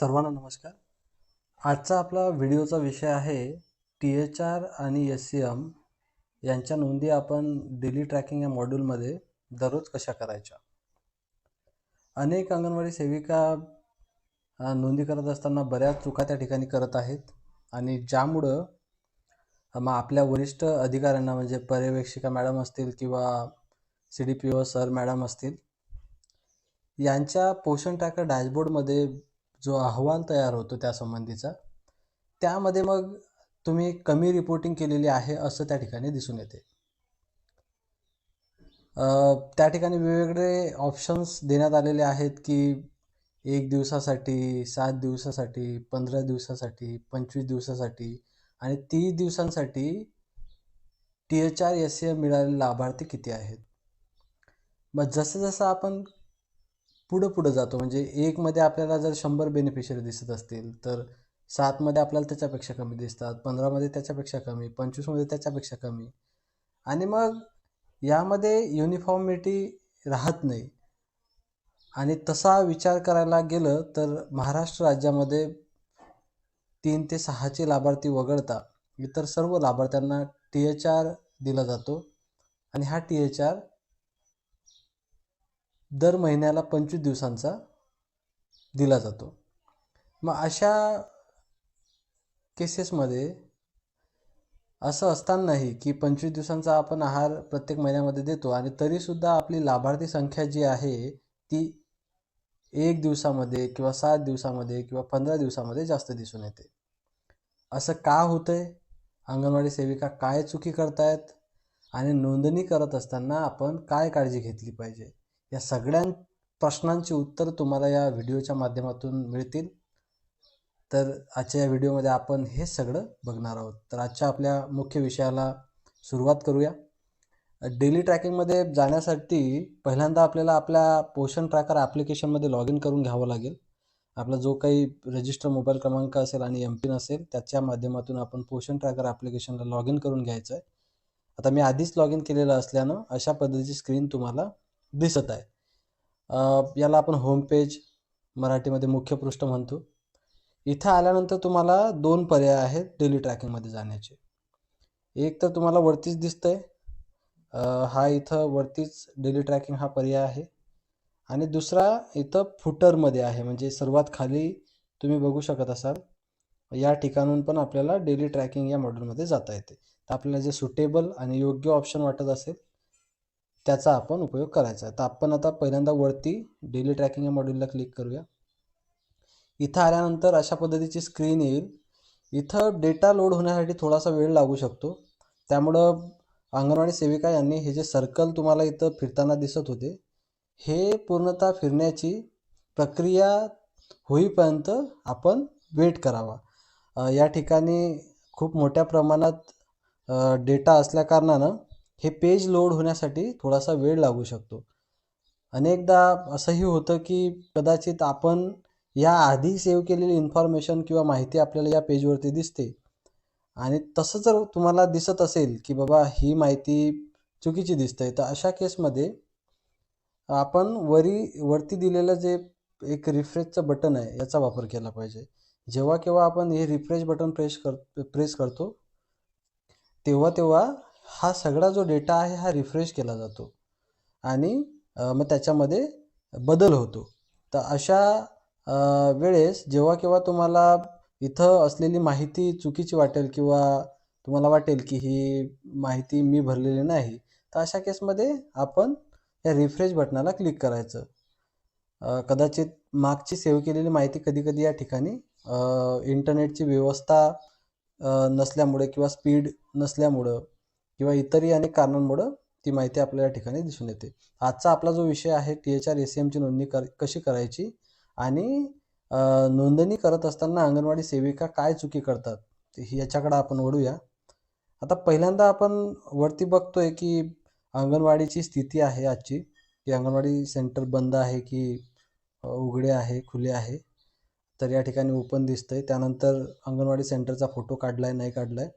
सर्वांना नमस्कार. आजचा आपला व्हिडिओचा विषय आहे टी एच आर आणि एस सी एम यांच्या नोंदी आपण डेली ट्रॅकिंग या मॉड्यूलमध्ये दररोज कशा करायच्या? अनेक अंगणवाडी सेविका नोंदी करत असताना बऱ्याच चुका त्या ठिकाणी करत आहेत आणि ज्यामुळं मग आपल्या वरिष्ठ अधिकाऱ्यांना म्हणजे पर्यवेक्षिका मॅडम असतील किंवा C D P O sir madam असतील यांच्या पोषण ट्रॅकर डॅशबोर्डमध्ये जो अहवाल तयार होतो त्या संबंधीचा त्यामध्ये मग तुम्ही कमी रिपोर्टिंग केलेली आहे असं त्या ठिकाणी दिसून येते. त्या ठिकाणी वेगवेगळे ऑप्शन्स देण्यात आलेले आहेत की एक दिवसासाठी सात दिवसासाठी पंधरा दिवसासाठी पंचवीस दिवसासाठी आणि तीस दिवसांसाठी T H R S C मिळालेले लाभार्थी किती आहेत? मग जसं जसं आपण पुढं पुढं जातो. म्हणजे एकमध्ये आपल्याला जर शंभर बेनिफिशरी दिसत असतील तर सातमध्ये आपल्याला त्याच्यापेक्षा कमी दिसतात पंधरामध्ये त्याच्यापेक्षा कमी पंचवीसमध्ये त्याच्यापेक्षा कमी. आणि मग यामध्ये युनिफॉर्मिटी राहत नाही. आणि तसा विचार करायला गेलं तर महाराष्ट्र राज्यामध्ये तीन ते सहाचे लाभार्थी वगळता इतर सर्व लाभार्थ्यांना टी एच आर दिला जातो. आणि हा टी एच आर दर महिन्याला पंचवीस दिवसांचा दिला जातो. मग अशा केसेसमध्ये असं असतानाही की पंचवीस दिवसांचा आपण आहार प्रत्येक महिन्यामध्ये देतो आणि तरीसुद्धा आपली लाभार्थी संख्या जी आहे ती एक दिवसामध्ये किंवा सात दिवसामध्ये किंवा पंधरा दिवसामध्ये जास्त दिसून येते. असं का होतंय? अंगणवाडी सेविका काय चुकी करतायत? आणि नोंदणी करत असताना आपण काय काळजी घेतली पाहिजे? या सगळ्या प्रश्नांची उत्तर तुम्हाला या व्हिडिओच्या माध्यमातून मिळतील. तर आजच्या या व्हिडिओमध्ये आपण हे सगळं बघणार आहोत. तर आजच्या आपल्या मुख्य विषयाला सुरुवात करूया. डेली ट्रॅकिंगमध्ये जाण्यासाठी पहिल्यांदा आपल्याला आपल्या पोषण ट्रॅकर ॲप्लिकेशनमध्ये लॉग इन करून घ्यावं लागेल. आपला जो काही रजिस्टर मोबाईल क्रमांक असेल आणि एम पिन असेल त्याच्या माध्यमातून आपण पोषण ट्रॅकर ॲप्लिकेशनला लॉग इन करून घ्यायचं आहे. आता मी आधीच लॉग इन केलेलं असल्यानं अशा पद्धतीची स्क्रीन तुम्हाला दिसत आहे. याला आपण होम पेज मराठीमध्ये मुख्य पृष्ठ म्हणतो. इथं आल्यानंतर तुम्हाला दोन पर्याय आहेत डेली ट्रॅकिंगमध्ये जाण्याचे. एक तर तुम्हाला वरतीच दिसतंय. हा इथं वरतीच डेली ट्रॅकिंग हा पर्याय आहे. आणि दुसरा इथं फुटरमध्ये आहे. म्हणजे सर्वात खाली तुम्ही बघू शकत असाल या ठिकाणून पण आपल्याला डेली ट्रॅकिंग या मॉडेलमध्ये जाता येते. तर आपल्याला जे सुटेबल आणि योग्य ऑप्शन वाटत असेल त्याचा आपण उपयोग करायचा आहे. तर आपण आता पहिल्यांदा वरती डेली ट्रॅकिंग या मॉड्यूलला क्लिक करूया. इथं आल्यानंतर अशा पद्धतीची स्क्रीन येईल. इथं डेटा लोड होण्यासाठी थोडासा वेळ लागू शकतो. त्यामुळं अंगणवाडी सेविका यांनी हे जे सर्कल तुम्हाला इथं फिरताना दिसत होते हे पूर्णतः फिरण्याची प्रक्रिया होईपर्यंत आपण वेट करावा. या ठिकाणी खूप मोठ्या प्रमाणात डेटा असल्याकारणानं हे पेज लोड होण्यासाठी थोडासा वेळ लागू शकतो. अनेकदा असंही होतं की कदाचित आपण या आधी सेव्ह केलेली इन्फॉर्मेशन किंवा माहिती आपल्याला या पेजवरती दिसते. आणि तसं जर तुम्हाला दिसत असेल की बाबा ही माहिती चुकीची दिसते तर अशा केसमध्ये आपण वरी वरती दिलेलं जे एक रिफ्रेशचं बटन आहे याचा वापर केला पाहिजे. जेव्हा केव्हा आपण हे रिफ्रेश बटन प्रेस कर प्रेस करतो तेव्हा तेव्हा हा सगळा जो डेटा आहे हा रिफ्रेश केला जातो आणि मग त्याच्यामध्ये बदल होतो. तर अशा वेळेस जेव्हा केव्हा तुम्हाला इथं असलेली माहिती चुकीची वाटेल किंवा तुम्हाला वाटेल की ही माहिती मी भरलेली नाही तर अशा केसमध्ये आपण या रिफ्रेश बटनाला क्लिक करायचं. कदाचित मागची सेव्ह केलेली माहिती कधी कधी या ठिकाणी इंटरनेटची व्यवस्था नसल्यामुळे किंवा स्पीड नसल्यामुळं किंवा इतरही अनेक कारणांमुळं ती माहिती आपल्याला या ठिकाणी दिसून येते. आजचा आपला जो विषय आहे T H R A C एमची नोंदणी कर कशी करायची? आणि नोंदणी करत असताना अंगणवाडी सेविका काय चुकी करतात? ही याच्याकडे आपण वळूया. आता पहिल्यांदा आपण वरती बघतोय की अंगणवाडीची स्थिती आहे आजची. की अंगणवाडी सेंटर बंद आहे की उघडे आहे खुले आहे. तर या ठिकाणी ओपन दिसतंय. त्यानंतर अंगणवाडी सेंटरचा फोटो काढलाय नाही काढलाय.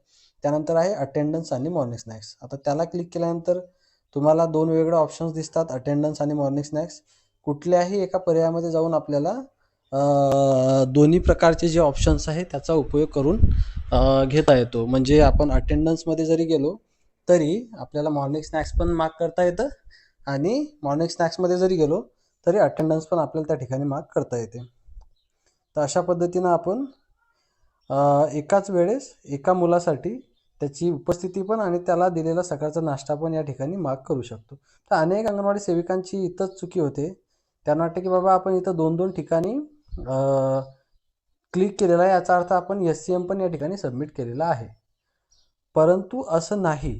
त्यानंतर आहे अटेंडन्स आणि मॉर्निंग स्नॅक्स आता त्याला क्लिक केल्यानंतर तुम्हाला दोन वेगळे ऑप्शन्स दिसतात अटेंडन्स आणि मॉर्निंग स्नॅक्स कुठल्याही एका पर्यायामध्ये जाऊन आपल्याला दोन्ही प्रकारचे जे ऑप्शन्स आहे त्याचा उपयोग करून घेता येतो. म्हणजे आपण अटेंडन्समध्ये जरी गेलो तरी आपल्याला मॉर्निंग स्नॅक्स पण मार्क करता येतं आणि मॉर्निंग स्नॅक्समध्ये जरी गेलो तरी अटेंडन्स पण आपल्याला त्या ठिकाणी मार्क करता येते. तर अशा पद्धतीनं आपण एकाच वेळेस एका मुलासाठी त्याची उपस्थिती पण आणि त्याला दिलेला सकाळचा नाश्ता पण या ठिकाणी माग करू शकतो. तर अनेक अंगणवाडी सेविकांची इथंच चुकी होते. त्यांना वाटतं की बाबा आपण इथं दोन दोन ठिकाणी क्लिक केलेला आहे. याचा अर्थ आपण एस सी एम पण या ठिकाणी सबमिट केलेला आहे. परंतु असं नाही.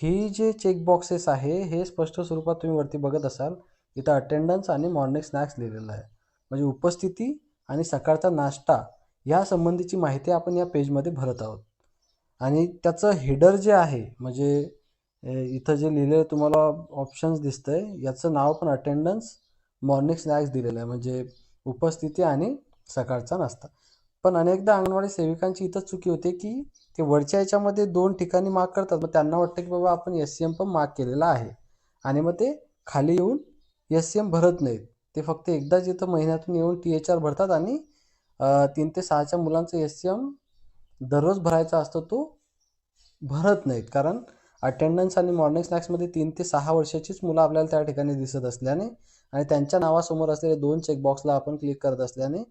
ही जे चेकबॉक्सेस आहे हे स्पष्ट स्वरूपात तुम्ही वरती बघत असाल इथं अटेंडन्स आणि मॉर्निंग स्नॅक्स लिहिलेलं आहे. म्हणजे उपस्थिती आणि सकाळचा नाश्ता या संबंधीची माहिती आपण या पेजमध्ये भरत आहोत. आणि त्याचं हेडर जे आहे म्हणजे इथं जे लिहिलेलं तुम्हाला ऑप्शन्स दिसतंय याचं नाव पण अटेंडन्स मॉर्निंग स्नॅक्स दिलेलं आहे. म्हणजे उपस्थिती आणि सकाळचा नाश्ता. पण अनेकदा अंगणवाडी सेविकांची इथं चुकी होते की ते वरच्या याच्यामध्ये दोन ठिकाणी मार्क करतात. मग त्यांना वाटतं की बाबा आपण एस सी एम पण मार्क केलेला आहे. आणि मग ते खाली येऊन एस सी एम भरत नाहीत. ते फक्त एकदाच इथं महिन्यातून येऊन टी एच आर भरतात आणि तीन ते सहाच्या मुलांचं एस सी एम दररोज भरायचा असतो तो भरत नाहीत. कारण अटेंडन्स आणि मॉर्निंग स्नॅक्समध्ये तीन ते सहा वर्षाचीच मुलं आपल्याला त्या ठिकाणी दिसत असल्याने आणि त्यांच्या नावासमोर असलेले दोन चेकबॉक्सला आपण क्लिक करत असल्याने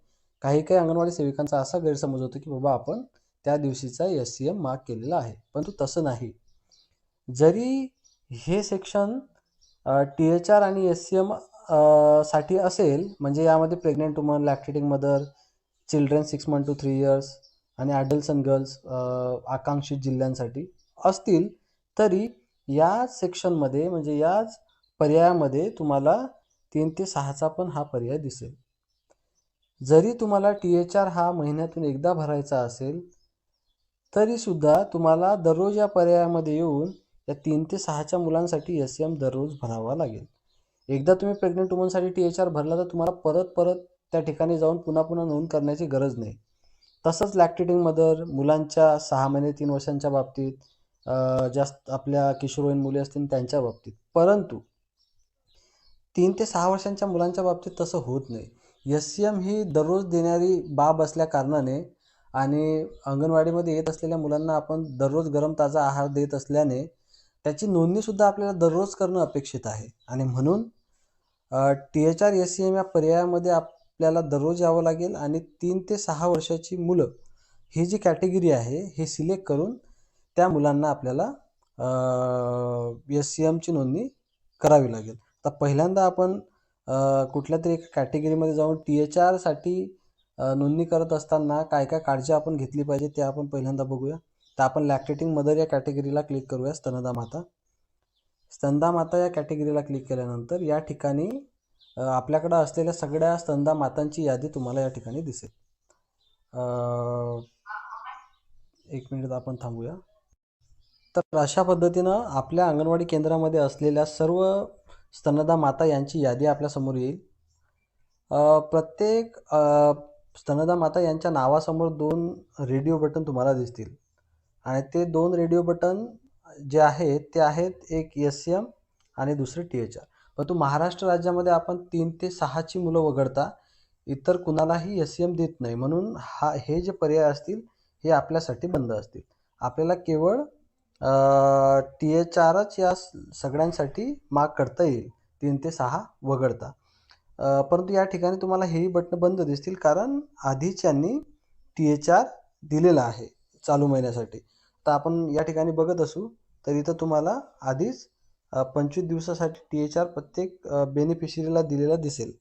काही काही अंगणवाडी सेविकांचा असा गैरसमज होतो की बाबा आपण त्या दिवशीचा एस सी एम मार्क केलेला आहे. परंतु तसं नाही. जरी हे सेक्शन टी एच आर आणि एस सी एमसाठी असेल म्हणजे यामध्ये pregnant woman lactating mother children six month to three years आणि ॲडल्ट्स अँड गर्ल्स आकांक्षित जिल्ह्यांसाठी असतील तरी या सेक्शनमध्ये म्हणजे याच पर्यायामध्ये तुम्हाला तीन ते सहाचा पण हा पर्याय दिसेल. जरी तुम्हाला टी एच आर हा महिन्यातून एकदा भरायचा असेल तरीसुद्धा तुम्हाला दररोज या पर्यायामध्ये येऊन या तीन ते सहाच्या मुलांसाठी एस एम दररोज भरावा लागेल. एकदा तुम्ही प्रेग्नेंट वुमनसाठी टी एच आर भरला तर तुम्हाला परत परत त्या ठिकाणी जाऊन पुन्हा पुन्हा नोंद करण्याची गरज नाही. तसंच लॅक्टेटिंग मदर मुलांच्या सहा महिने तीन वर्षांच्या बाबतीत जास्त आपल्या किशोरवयीन मुली असतील त्यांच्या बाबतीत. परंतु तीन ते सहा वर्षांच्या मुलांच्या बाबतीत तसं होत नाही. एस सी एम ही दररोज देणारी बाब असल्या कारणाने आणि अंगणवाडीमध्ये येत असलेल्या मुलांना आपण दररोज गरम ताजा आहार देत असल्याने त्याची नोंदणीसुद्धा आपल्याला दररोज करणं अपेक्षित आहे. आणि म्हणून T H R S C M या पर्यायामध्ये आप आपल्याला दररोज यावं लागेल आणि तीन ते सहा वर्षाची मुलं ही जी कॅटेगरी आहे हे सिलेक्ट करून त्या मुलांना आपल्याला एस सी एमची नोंदणी करावी लागेल. तर पहिल्यांदा आपण कुठल्या तरी एका कॅटेगरीमध्ये जाऊन टी एच आरसाठी नोंदणी करत असताना काय काय काळजी आपण घेतली पाहिजे ते आपण पहिल्यांदा बघूया. तर आपण लॅक्टेटिंग मदर या कॅटेगरीला क्लिक करूया स्तनदा माता. स्तनदा माता या कॅटेगरीला क्लिक केल्यानंतर या ठिकाणी आपल्याकडं असलेल्या सगळ्या स्तनदा मातांची यादी तुम्हाला या ठिकाणी दिसेल. एक मिनिट आपण थांबूया. तर अशा पद्धतीनं आपल्या अंगणवाडी केंद्रामध्ये असलेल्या सर्व स्तनदा माता यांची यादी आपल्यासमोर येईल. प्रत्येक स्तनदा माता यांच्या नावासमोर दोन रेडिओ बटन तुम्हाला दिसतील. आणि ते दोन रेडिओ बटन जे आहेत ते आहेत एक एस एम आणि दुसरे टी एच आर परंतु महाराष्ट्र राज्यामध्ये आपण तीन ते सहाची मुलं वगळता इतर कुणालाही एस एम देत नाही. म्हणून हा हे जे पर्याय असतील हे आपल्यासाठी बंद असतील. आपल्याला केवळ टी एच आरच या सगळ्यांसाठी मार्क करता येईल. तीन ते सहा वगळता. परंतु या ठिकाणी तुम्हाला हेही बटणं बंद दिसतील कारण आधीच यांनी टी एच आर दिलेला आहे चालू महिन्यासाठी. तर आपण या ठिकाणी बघत असू तर इथं तुम्हाला आधीच पंचवीस दिवसासाठी टी एच आर प्रत्येक बेनिफिशरीला दिलेला दिसेल.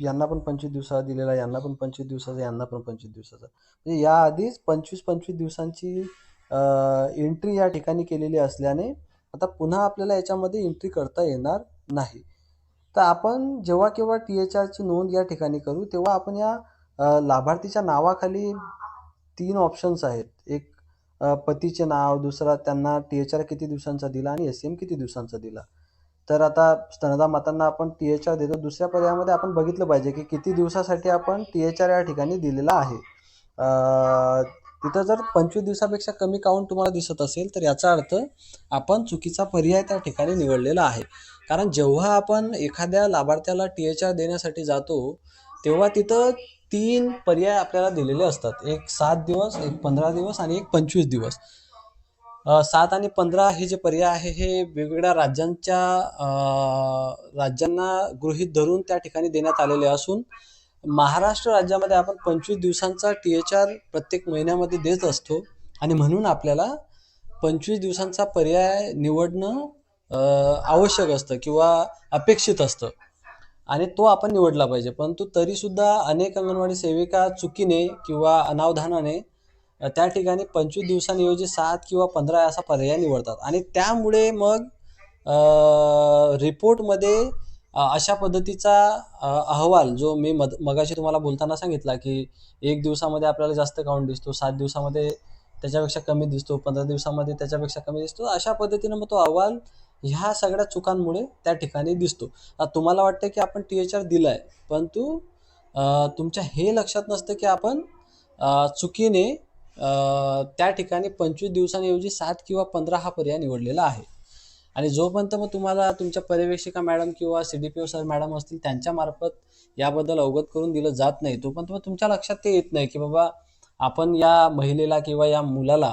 यांना पण पंचवीस दिवसाचा दिलेला यांना पण पंचवीस दिवसाचा यांना पण पंचवीस दिवसाचा. म्हणजे याआधीच पंचवीस पंचवीस दिवसांची एंट्री या ठिकाणी केलेली असल्याने आता पुन्हा आपल्याला याच्यामध्ये एंट्री करता येणार नाही. तर आपण जेव्हा केव्हा टी एच आरची नोंद या ठिकाणी करू तेव्हा आपण या लाभार्थीच्या नावाखाली तीन ऑप्शन्स आहेत. पतीचे नाव दुसरा त्यांना टी एच आर किती दिवसांचा दिला आणि एस एम किती दिवसांचा दिला. तर आता स्तनदा मातांना आपण टी एच आर देतो. दुसऱ्या पर्यायामध्ये आपण बघितलं पाहिजे की किती दिवसासाठी आपण टी एच आर या ठिकाणी दिलेला आहे. तिथं जर पंचवीस दिवसापेक्षा कमी काउंट तुम्हाला दिसत असेल तर याचा अर्थ आपण चुकीचा पर्याय त्या ठिकाणी निवडलेला आहे. कारण जेव्हा आपण एखाद्या लाभार्थ्याला टी एच आर देण्यासाठी जातो तेव्हा तिथं तीन पर्याय आपल्याला दिलेले असतात. एक सात दिवस एक पंधरा दिवस आणि एक पंचवीस दिवस. सात आणि पंधरा हे जे पर्याय आहे हे वेगवेगळ्या राज्यांच्या राज्यांना गृहीत धरून त्या ठिकाणी देण्यात आलेले असून महाराष्ट्र राज्यामध्ये आपण पंचवीस दिवसांचा टी एच आर प्रत्येक महिन्यामध्ये देत असतो आणि म्हणून आपल्याला पंचवीस दिवसांचा पर्याय निवडणं आवश्यक असतं किंवा अपेक्षित असतं. आणि तो आपण निवडला पाहिजे. परंतु तरीसुद्धा अनेक अंगणवाडी सेविका चुकीने किंवा अनावधानाने त्या ठिकाणी पंचवीस दिवसांऐवजी सात किंवा पंधरा असा पर्याय निवडतात. आणि त्यामुळे मग रिपोर्टमध्ये अशा पद्धतीचा अहवाल जो मी मद मगाशी तुम्हाला बोलताना सांगितला की एक दिवसामध्ये आपल्याला जास्त काउंट दिसतो सात दिवसामध्ये त्याच्यापेक्षा कमी दिसतो पंधरा दिवसामध्ये त्याच्यापेक्षा कमी दिसतो अशा पद्धतीनं मग तो अहवाल ह्या सगळ्या चुकांमुळे त्या ठिकाणी दिसतो. आता तुम्हाला वाटतं की आपण टी एच आर दिला आहे परंतु तुमच्या हे लक्षात नसतं की आपण चुकीने त्या ठिकाणी पंचवीस दिवसांऐवजी सात किंवा पंधरा हा पर्याय निवडलेला आहे. आणि जोपर्यंत मग तुम्हाला तुमच्या पर्यवेक्षिका मॅडम किंवा C D P O sir madam असतील त्यांच्यामार्फत याबद्दल अवगत करून दिलं जात नाही तोपर्यंत मग तुमच्या लक्षात ते येत नाही की बाबा आपण या महिलेला किंवा या मुलाला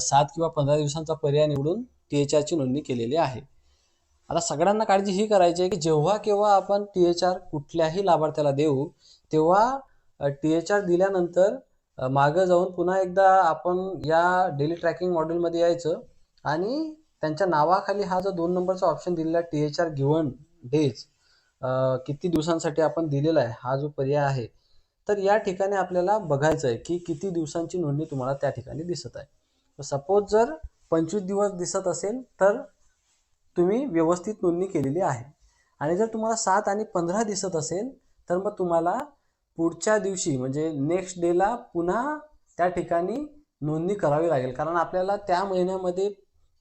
सात किंवा पंधरा दिवसांचा पर्याय निवडून टी एच आरची नोंदणी केलेली आहे. आता सगळ्यांना काळजी ही करायची आहे की जेव्हा केव्हा आपण टी एच आर कुठल्याही लाभार्थ्याला देऊ तेव्हा टी एच आर दिल्यानंतर मागं जाऊन पुन्हा एकदा आपण या डेली ट्रॅकिंग मॉड्यूलमध्ये यायचं आणि त्यांच्या नावाखाली हा जो दोन नंबरचा ऑप्शन दिलेला आहे T H R given days किती दिवसांसाठी आपण दिलेला आहे हा जो पर्याय आहे तर या ठिकाणी आपल्याला बघायचं आहे की किती दिवसांची नोंदणी तुम्हाला त्या ठिकाणी दिसत आहे. सपोज जर पंचवीस दिवस दिसत असेल तर तुम्ही व्यवस्थित नोंदणी केलेली आहे. आणि जर तुम्हाला सात आणि पंधरा दिसत असेल तर मग तुम्हाला पुढच्या दिवशी म्हणजे नेक्स्ट डेला पुन्हा त्या ठिकाणी नोंदणी करावी लागेल. कारण आपल्याला त्या महिन्यामध्ये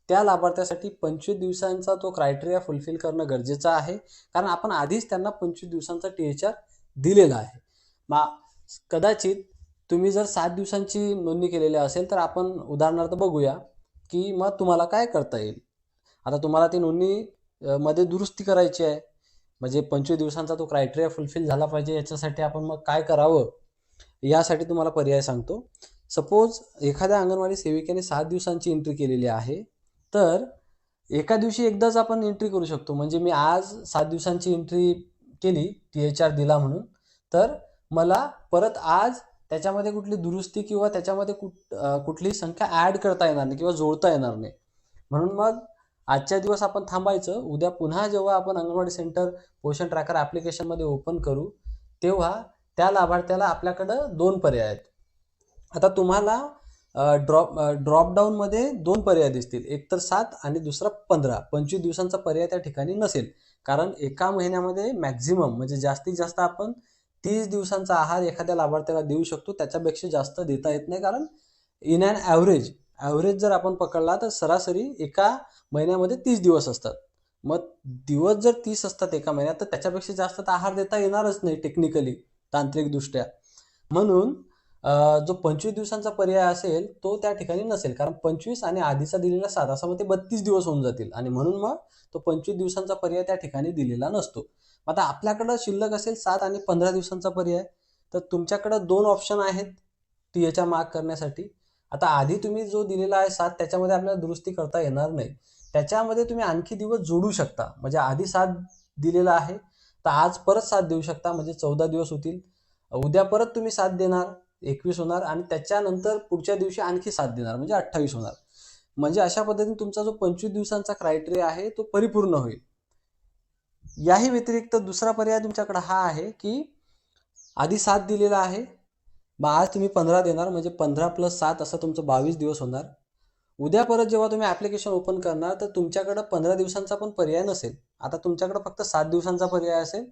त्या लाभार्थ्यासाठी पंचवीस दिवसांचा तो क्रायटेरिया फुलफिल करणं गरजेचं आहे. कारण आपण आधीच त्यांना पंचवीस दिवसांचा टी एच आर दिलेला आहे. मा कदाचित तुम्ही जर सात दिवसांची नोंदणी केलेली असेल तर आपण उदाहरणार्थ बघूया. की मग तुम्हाला काय करता येईल? आता तुम्हाला ती नोंदणी मध्ये दुरुस्ती करायची आहे. म्हणजे पंचवीस दिवसांचा तो क्रायटेरिया फुलफिल झाला पाहिजे याच्यासाठी आपण मग काय करावं? यासाठी तुम्हाला पर्याय सांगतो. सपोज एखाद्या अंगणवाडी सेविकेने सात दिवसांची एंट्री केलेली आहे तर एका दिवशी एकदाच आपण एंट्री करू शकतो. म्हणजे मी आज सात दिवसांची एंट्री केली टी एच आर दिला म्हणून तर मला परत आज त्याच्यामध्ये कुठली दुरुस्ती किंवा त्याच्यामध्ये कुठ कुठलीही संख्या ॲड करता येणार नाही किंवा जोडता येणार नाही. म्हणून मग आजच्या दिवस आपण थांबायचं. उद्या पुन्हा जेव्हा आपण अंगणवाडी सेंटर पोषण ट्रॅकर ॲप्लिकेशनमध्ये ओपन करू तेव्हा त्या लाभार्थ्याला आपल्याकडं दोन पर्याय आहेत. आता तुम्हाला ड्रॉप ड्रॉपडाऊनमध्ये दोन पर्याय दिसतील. एक तर सात आणि दुसरा पंधरा. पंचवीस दिवसांचा पर्याय त्या ठिकाणी नसेल. कारण एका महिन्यामध्ये मॅक्झिमम म्हणजे जास्तीत जास्त आपण तीस दिवसांचा आहार एखाद्या लाभार्थ्याला देऊ शकतो त्याच्यापेक्षा जास्त देता येत नाही. कारण इन अँड ॲव्हरेज ॲव्हरेज जर आपण पकडला तर सरासरी एका महिन्यामध्ये तीस दिवस असतात. मग दिवस जर तीस असतात एका महिन्यात तर त्याच्यापेक्षा जास्त तर आहार देता येणारच नाही टेक्निकली तांत्रिकदृष्ट्या. म्हणून जो पंचवीस दिवसांचा पर्याय असेल तो त्या ठिकाणी नसेल. कारण पंचवीस आणि आधीचा दिलेला सात असं मग ते बत्तीस दिवस होऊन जातील. आणि म्हणून मग तो पंचवीस दिवसांचा पर्याय त्या ठिकाणी दिलेला नसतो. आता आपल्याकडं शिल्लक असेल सात आणि पंधरा दिवसांचा पर्याय. तर तुमच्याकडं दोन ऑप्शन आहेत टी एच्या मार्क करण्यासाठी. आता आधी तुम्ही जो दिलेला आहे सात त्याच्यामध्ये आपल्याला दुरुस्ती करता येणार नाही. त्याच्यामध्ये तुम्ही आणखी दिवस जोडू शकता. म्हणजे आधी सात दिलेला आहे. तर आज परत सात देऊ शकता. म्हणजे चौदा दिवस होतील. उद्या परत तुम्ही सात देणार. एकवीस होणार आणि त्याच्यानंतर पुढच्या दिवशी आणखी सात देणार म्हणजे अठ्ठावीस होणार. म्हणजे अशा पद्धतीने तुमचा जो पंचवीस दिवसांचा क्रायटेरिया आहे तो परिपूर्ण होईल. याही व्यतिरिक्त दुसरा पर्याय तुमच्याकडे हा आहे की आधी सात दिलेला आहे मग आज तुम्ही पंधरा देणार म्हणजे पंधरा प्लस सात असं तुमचं बावीस दिवस होणार. उद्या परत जेव्हा तुम्ही ॲप्लिकेशन ओपन करणार तर तुमच्याकडं पंधरा दिवसांचा पण पर्याय नसेल. आता तुमच्याकडं फक्त सात दिवसांचा पर्याय असेल.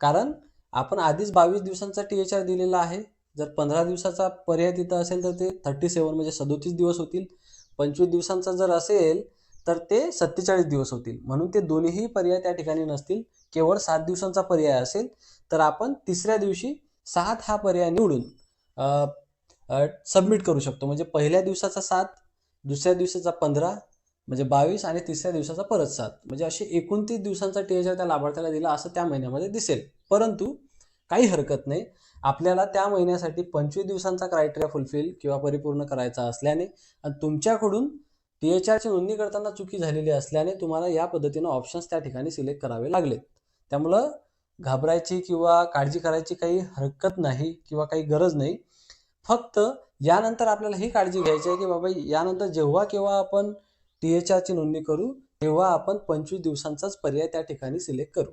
कारण आपण आधीच बावीस दिवसांचा टी एच आर दिलेला आहे. जर पंधरा दिवसाचा पर्याय तिथं असेल तर ते थर्टी सेवन म्हणजे सदोतीस दिवस होतील. पंचवीस दिवसांचा जर असेल तर ते सत्तेचाळीस दिवस होतील. म्हणून ते दोन्हीही पर्याय त्या ठिकाणी नसतील. केवळ सात दिवसांचा पर्याय असेल तर आपण तिसऱ्या दिवशी सात हा पर्याय निवडून सबमिट करू शकतो. म्हणजे पहिल्या दिवसाचा सात दुसऱ्या दिवसाचा पंधरा म्हणजे बावीस आणि तिसऱ्या दिवसाचा परत सात. म्हणजे असे एकोणतीस दिवसांचा टी एच आर त्या लाभार्थ्याला दिला असं त्या महिन्यामध्ये दिसेल. परंतु काही हरकत नाही. आपल्याला त्या महिन्यासाठी पंचवीस दिवसांचा क्रायटेरिया फुलफिल किंवा परिपूर्ण करायचा असल्याने आणि तुमच्याकडून टी एच आरची नोंदणी करताना चुकी झालेली असल्याने तुम्हाला या पद्धतीनं ऑप्शन्स त्या ठिकाणी सिलेक्ट करावे लागलेत. त्यामुळं घाबरायची किंवा काळजी करायची काही हरकत नाही किंवा काही गरज नाही. फक्त यानंतर आपल्याला ही काळजी घ्यायची आहे की बाबा यानंतर जेव्हा केव्हा आपण टी एच आरची नोंदणी करू तेव्हा आपण पंचवीस दिवसांचाच पर्याय त्या ठिकाणी सिलेक्ट करू.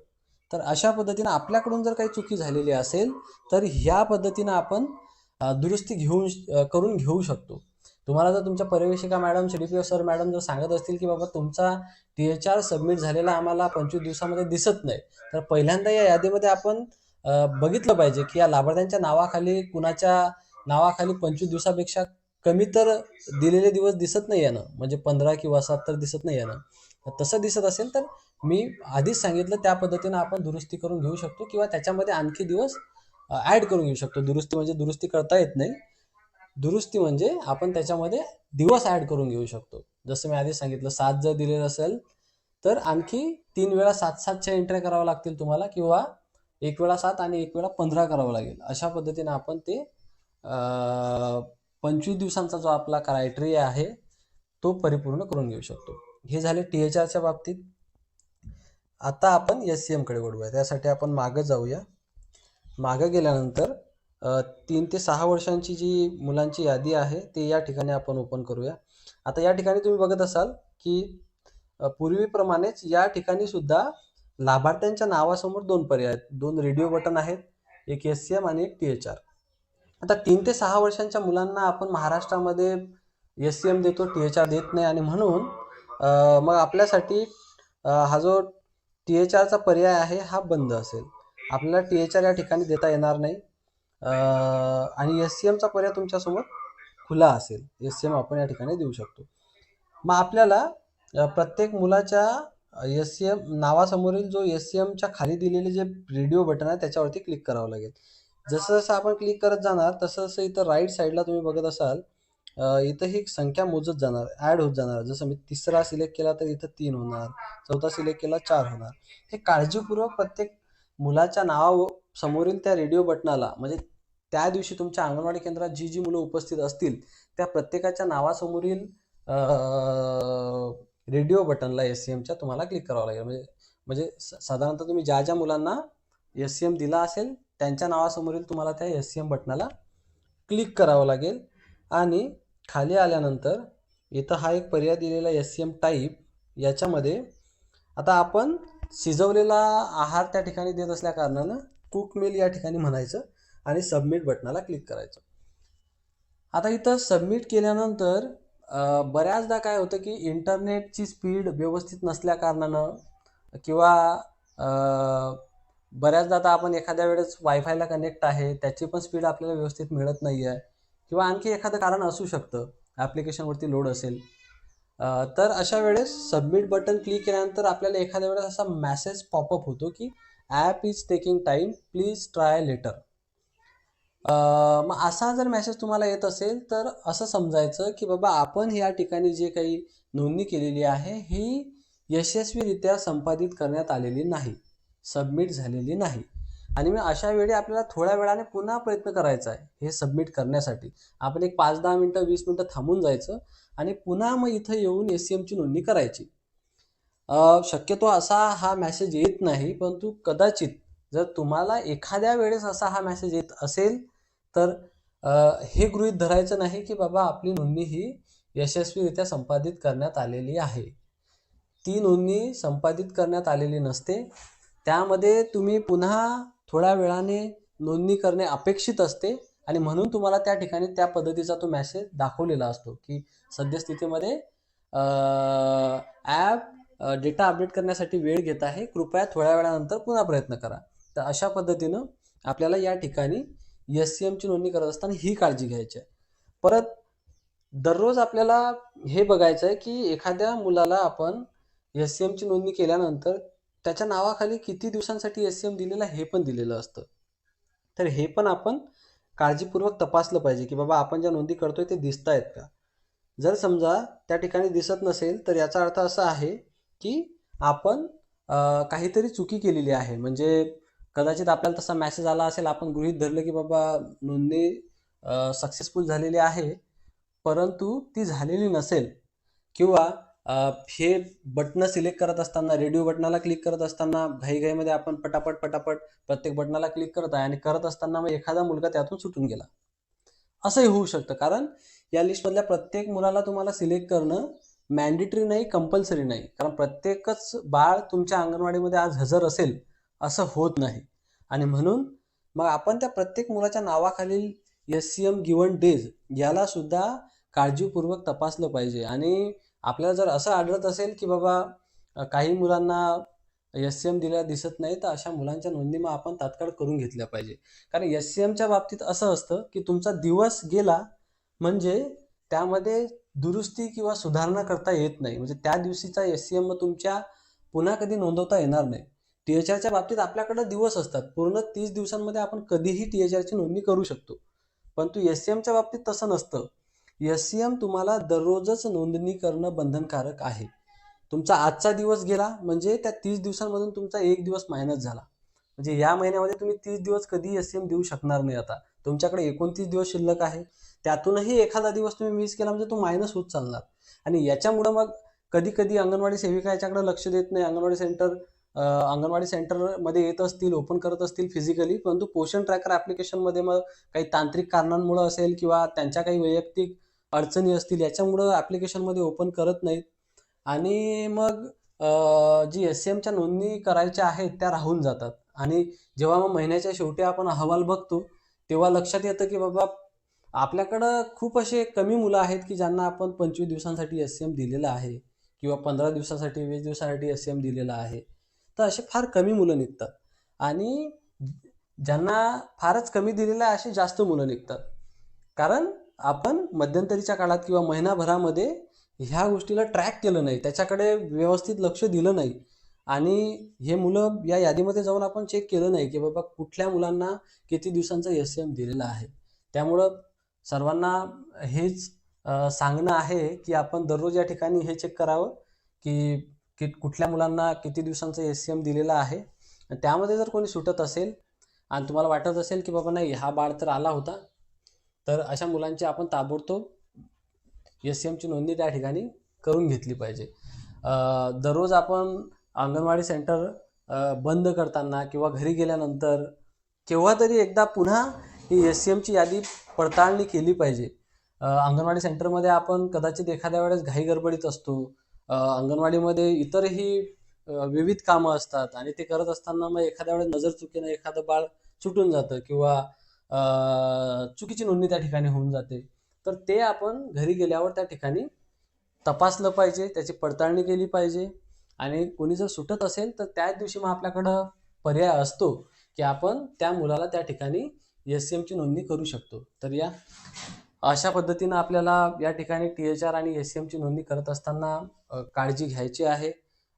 तर अशा पद्धतीनं आपल्याकडून जर काही चुकी झालेली असेल तर ह्या पद्धतीनं आपण दुरुस्ती घेऊन करून घेऊ शकतो. तुम्हाला जर तुमच्या पर्यवेक्षिका madam C D P sir madam जर सांगत असतील की बाबा तुमचा टी एच आर सबमिट झालेला आम्हाला पंचवीस दिवसामध्ये दिसत नाही तर पहिल्यांदा या यादीमध्ये आपण बघितलं पाहिजे की या लाभार्थ्यांच्या नावाखाली कुणाच्या नावाखाली पंचवीस दिवसापेक्षा कमी तर दिलेले दिवस दिसत नाही यानं. म्हणजे पंधरा किंवा सात तर दिसत नाही यानं. तसं दिसत असेल तर मी आधीच सांगितलं त्या पद्धतीनं आपण दुरुस्ती करून घेऊ शकतो किंवा त्याच्यामध्ये आणखी दिवस ॲड करून घेऊ शकतो. दुरुस्ती म्हणजे दुरुस्ती करता येत नाही. दुरुस्ती म्हणजे आपण त्याच्यामध्ये दिवस ॲड करून घेऊ शकतो. जसं मी आधी सांगितलं सात जर दिलेलं असेल तर आणखी तीन वेळा सात सातच्या एंट्र्या कराव्या लागतील तुम्हाला किंवा एक वेळा सात आणि एक वेळा पंधरा करावं लागेल. अशा पद्धतीने आपण ते पंचवीस दिवसांचा जो आपला क्रायटेरिया आहे तो परिपूर्ण करून घेऊ शकतो. हे झाले टी एच आरच्या बाबतीत. आता आपण एस सी एमकडे वळूया. त्यासाठी आपण मागं जाऊया. मागं गेल्यानंतर तीन ते सहा वर्षांची जी मुलांची यादी आहे ते या ठिकाणी आपण ओपन करूया. आता या ठिकाणी तुम्ही बघत असाल की पूर्वीप्रमाणेच या ठिकाणी सुद्धा लाभार्थ्यांच्या नावासमोर दोन पर्याय आहेत. दोन रेडिओ बटन आहेत एक एस सी एम आणि एक टी एच आर आता तीन ते सहा वर्षांच्या मुलांना आपण महाराष्ट्रामध्ये एस सी एम देतो टी एच आर देत नाही. आणि म्हणून मग आपल्यासाठी हा जो टी एच आरचा पर्याय आहे हा बंद असेल. आपल्याला टी एच आर या ठिकाणी देता येणार नाही. आणि एस सी एमचा पर्याय तुमच्यासमोर खुला असेल. एस सी एम आपण या ठिकाणी देऊ शकतो. मग आपल्याला प्रत्येक मुलाच्या एस सी एम नावासमोरील जो एस सी एमच्या खाली दिलेले जे रेडिओ बटन आहे त्याच्यावरती क्लिक करावं लागेल. जसं जसं आपण क्लिक करत जाणार तसं जसं इथं राईट साईडला तुम्ही बघत असाल इथं ही संख्या मोजत जाणार ॲड होत जाणार. जसं मी तिसरा सिलेक्ट केला तर इथं तीन होणार चौथा सिलेक्ट केला चार होणार. हे काळजीपूर्वक प्रत्येक मुलाच्या नावा समोरील त्या रेडिओ बटनाला म्हणजे त्या दिवशी तुमच्या अंगणवाडी केंद्रात जी जी मुलं उपस्थित असतील त्या प्रत्येकाच्या नावासमोरील रेडिओ बटनला एस सी एमच्या तुम्हाला क्लिक करावं लागेल. म्हणजे म्हणजे स- साधारणतः तुम्ही ज्या ज्या मुलांना एस सी एम दिला असेल त्यांच्या नावासमोरील तुम्हाला त्या एस सी एम बटनाला क्लिक करावं लागेल. आणि खाली आल्यानंतर इथं हा एक पर्याय दिलेला एस सी एम टाईप याच्यामध्ये आता आपण शिजवलेला आहार त्या ठिकाणी देत असल्या कारणानं कुक मेल या ठिकाणी म्हणायचं आणि सबमिट बटनाला क्लिक करायचं. आता इथं सबमिट केल्यानंतर बऱ्याचदा काय होतं की इंटरनेटची स्पीड व्यवस्थित नसल्या कारणानं किंवा बऱ्याचदा आता आपण एखाद्या वेळेस वायफायला कनेक्ट आहे त्याची पण स्पीड आपल्याला व्यवस्थित मिळत नाही आहे किंवा आणखी एखादं कारण असू शकतं ॲप्लिकेशनवरती लोड असेल. तर अशा वेळेस सबमिट बटन क्लिक केल्यानंतर आपल्याला एखाद्या वेळेस असा मॅसेज पॉपअप होतो की app is taking time please try later मग असा जर मेसेज तुम्हाला येत असेल तर असं समजायचं की बाबा आपण या ठिकाणी जे काही नोंदणी केलेली आहे ही यशस्वीरित्या संपादित करण्यात आलेली नाही. सबमिट झालेली नाही. आणि मग अशा वेळी आपल्याला थोड्या वेळाने पुन्हा प्रयत्न करायचा आहे हे सबमिट करण्यासाठी. आपण एक पाच दहा मिनटं वीस मिनटं थांबून जायचं आणि पुन्हा मग इथं येऊन एस सी एमची नोंदणी करायची. शक्यतो असा हा मॅसेज येत नाही परंतु कदाचित जर तुम्हाला एखाद्या वेळेस असा हा मॅसेज येत असेल तर हे गृहीत धरायचं नाही की बाबा आपली नोंदणी ही यशस्वीरित्या संपादित करण्यात आलेली आहे. ती नोंदणी संपादित करण्यात आलेली नसते. त्यामध्ये तुम्ही पुन्हा थोड्या वेळाने नोंदणी करणे अपेक्षित असते आणि म्हणून तुम्हाला त्या ठिकाणी त्या पद्धतीचा तो मेसेज दाखवलेला असतो की सद्यस्थितीमध्ये ॲप डेटा अपडेट करण्यासाठी वेळ घेत आहे. कृपया थोड्या वेळानंतर पुन्हा प्रयत्न करा. तर अशा पद्धतीनं आपल्याला या ठिकाणी एस सी एमची नोंदणी करत असताना ही काळजी घ्यायची आहे. परत दररोज आपल्याला हे बघायचं आहे की एखाद्या मुलाला आपण एस सी एमची नोंदणी केल्यानंतर त्याच्या नावाखाली किती दिवसांसाठी एस सी एम दिलेलं आहे हे पण दिलेलं असतं. तर हे पण आपण काळजीपूर्वक तपासलं पाहिजे की बाबा आपण ज्या नोंदी करतोय ते दिसत आहेत का? जर समजा त्या ठिकाणी दिसत नसेल तर याचा अर्थ असा आहे की आपण काहीतरी चुकी केलेली आहे. म्हणजे कदाचित आपल्याला तसा मॅसेज आला असेल आपण गृहित धरलं की बाबा नोंदणी सक्सेसफुल झालेली आहे परंतु ती झालेली नसेल. किंवा हे बटणं सिलेक्ट करत असताना रेडिओ बटनाला क्लिक करत असताना घाईघाईमध्ये आपण पटापट पटापट प्रत्येक बटनाला क्लिक करत आहे आणि करत असताना मग एखादा मुलगा त्यातून सुटून गेला. असंही होऊ शकतं कारण या लिस्टमधल्या प्रत्येक मुलाला तुम्हाला सिलेक्ट करणं मॅन्डेटरी नाही कंपल्सरी नाही. कारण प्रत्येकच बाळ तुमच्या अंगणवाडीमध्ये आज हजर असेल असं होत नाही. आणि म्हणून मग आपण त्या प्रत्येक मुलाच्या नावाखालील S C M given days याला सुद्धा काळजीपूर्वक तपासलं पाहिजे. आणि आपल्याला जर असं आढळत असेल की बाबा काही मुलांना एस सी एम दिल्या दिसत नाही तर अशा मुलांच्या नोंदणी मग आपण तात्काळ करून घेतल्या पाहिजे. कारण एस सी एमच्या बाबतीत असं असतं की तुमचा दिवस गेला म्हणजे त्यामध्ये दुरुस्ती किंवा सुधारणा करता येत नाही. म्हणजे त्या दिवशीचा एस सी एम तुमच्या पुन्हा कधी नोंदवता येणार नाही. टी एच आरच्या बाबतीत आपल्याकडे दिवस असतात. पूर्ण तीस दिवसांमध्ये आपण कधीही टी एच आरची नोंदणी करू शकतो. परंतु एस सी एमच्या बाबतीत तसं नसतं. एस सी एम तुम्हाला दररोजच नोंदणी करणं बंधनकारक आहे. तुमचा आजचा दिवस गेला म्हणजे त्या तीस दिवसांमधून तुमचा एक दिवस मायनस झाला. म्हणजे या महिन्यामध्ये तुम्ही तीस दिवस कधी एस सी एम देऊ शकणार नाही आता. तुमच्याकडे एकोणतीस दिवस शिल्लक आहे. त्यातूनही एखादा दिवस तुम्ही मिस केला म्हणजे तो मायनस होत चालणार. आणि याच्यामुळं मग कधी कधी अंगणवाडी सेविका याच्याकडे लक्ष देत नाही. अंगणवाडी सेंटर अंगणवाडी सेंटरमध्ये येत असतील ओपन करत असतील फिजिकली परंतु पोषण ट्रॅकर ॲप्लिकेशनमध्ये मग काही तांत्रिक कारणांमुळं असेल किंवा त्यांच्या काही वैयक्तिक अडचणी असतील याच्यामुळं ॲप्लिकेशनमध्ये ओपन करत नाहीत. आणि मग जी एस सी एमच्या नोंदणी करायच्या आहेत त्या राहून जातात. आणि जेव्हा मग महिन्याच्या शेवटी आपण अहवाल बघतो तेव्हा लक्षात येतं की बाबा आपल्याकडं खूप असे कमी मुलं आहेत की ज्यांना आपण पंचवीस दिवसांसाठी एस सी एम दिलेलं आहे किंवा पंधरा दिवसासाठी वीस दिवसासाठी एस सी एम दिलेलं आहे. तर असे फार कमी मुलं निघतात. आणि ज्यांना फारच कमी दिलेलं आहे असे जास्त मुलं निघतात. कारण आपण मध्यंतरीच्या काळात किंवा महिनाभरामध्ये ह्या गोष्टीला ट्रॅक केलं नाही. त्याच्याकडे व्यवस्थित लक्ष दिलं नाही. आणि हे मुलं या यादीमध्ये जाऊन आपण चेक केलं नाही की बाबा कुठल्या मुलांना किती दिवसांचा एस सी एम दिलेला आहे. त्यामुळं सर्वांना हेच सांगणं आहे की आपण दररोज या ठिकाणी हे चेक करावं की कि कुठल्या मुलांना किती दिवसांचा एस सी एम दिलेला आहे. त्यामध्ये जर कोणी सुटत असेल आणि तुम्हाला वाटत असेल की बाबा नाही हा बाळ तर आला होता तर अशा मुलांची आपण ताबडतोब एस सी एमची नोंदणी त्या ठिकाणी करून घेतली पाहिजे. दररोज आपण अंगणवाडी सेंटर बंद करताना किंवा घरी गेल्यानंतर केव्हा तरी एकदा पुन्हा ही एस सी एमची यादी पडताळणी केली पाहिजे. अंगणवाडी सेंटरमध्ये आपण कदाचित एखाद्या वेळेस घाई गडबडीत असतो. अंगणवाडीमध्ये इतरही विविध कामं असतात आणि ते करत असताना मग एखाद्या वेळेस नजर चुकीनं एखादं बाळ सुटून जातं किंवा चुकीची नोंदणी त्या ठिकाणी होऊन जाते. तर ते आपण घरी गेल्यावर त्या ठिकाणी तपासलं पाहिजे त्याची पडताळणी केली पाहिजे. आणि कोणी जर सुटत असेल तर त्याच दिवशी मग आपल्याकडं पर्याय असतो की आपण त्या मुलाला त्या ठिकाणी एस सी एमची नोंदणी करू शकतो. तर या अशा पद्धतीनं आपल्याला या ठिकाणी टी एच आर आणि एस सी एमची नोंदणी करत असताना काळजी घ्यायची आहे.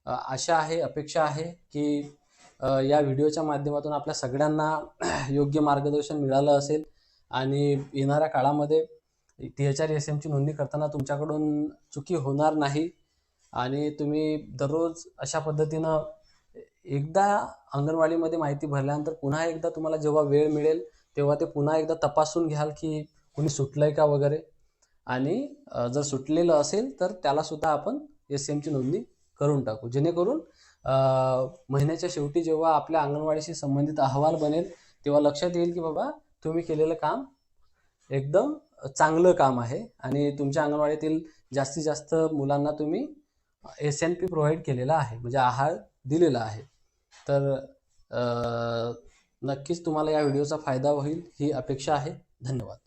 आशा आहे अपेक्षा आहे की या व्हिडिओच्या माध्यमातून आपल्या सगळ्यांना योग्य मार्गदर्शन मिळालं असेल आणि येणाऱ्या काळामध्ये टी एच आर एस एमची नोंदणी करताना तुमच्याकडून चुकी होणार नाही आणि तुम्ही दररोज अशा पद्धतीनं एकदा अंगणवाडीमध्ये माहिती भरल्यानंतर पुन्हा एकदा तुम्हाला जेव्हा वेळ मिळेल तेव्हा ते पुन्हा एकदा तपासून घ्याल की कुणी सुटलंय का वगैरे. आणि जर सुटलेलं असेल तर त्याला सुद्धा आपण एस एमची नोंदणी करून टाकू. जेणेकरून महिन्याच्या शेवटी जेव्हा आपल्या अंगणवाडीशी संबंधित अहवाल बनेल तेव्हा लक्षात येईल की बाबा तुम्ही केलेलं काम एकदम चांगलं काम आहे आणि तुमच्या अंगणवाडीतील जास्तीत जास्त मुलांना तुम्ही एस एन पी प्रोव्हाइड केलेला आहे म्हणजे आहार दिलेला आहे. तर नक्कीच तुम्हाला या व्हिडिओचा फायदा होईल ही अपेक्षा आहे. धन्यवाद.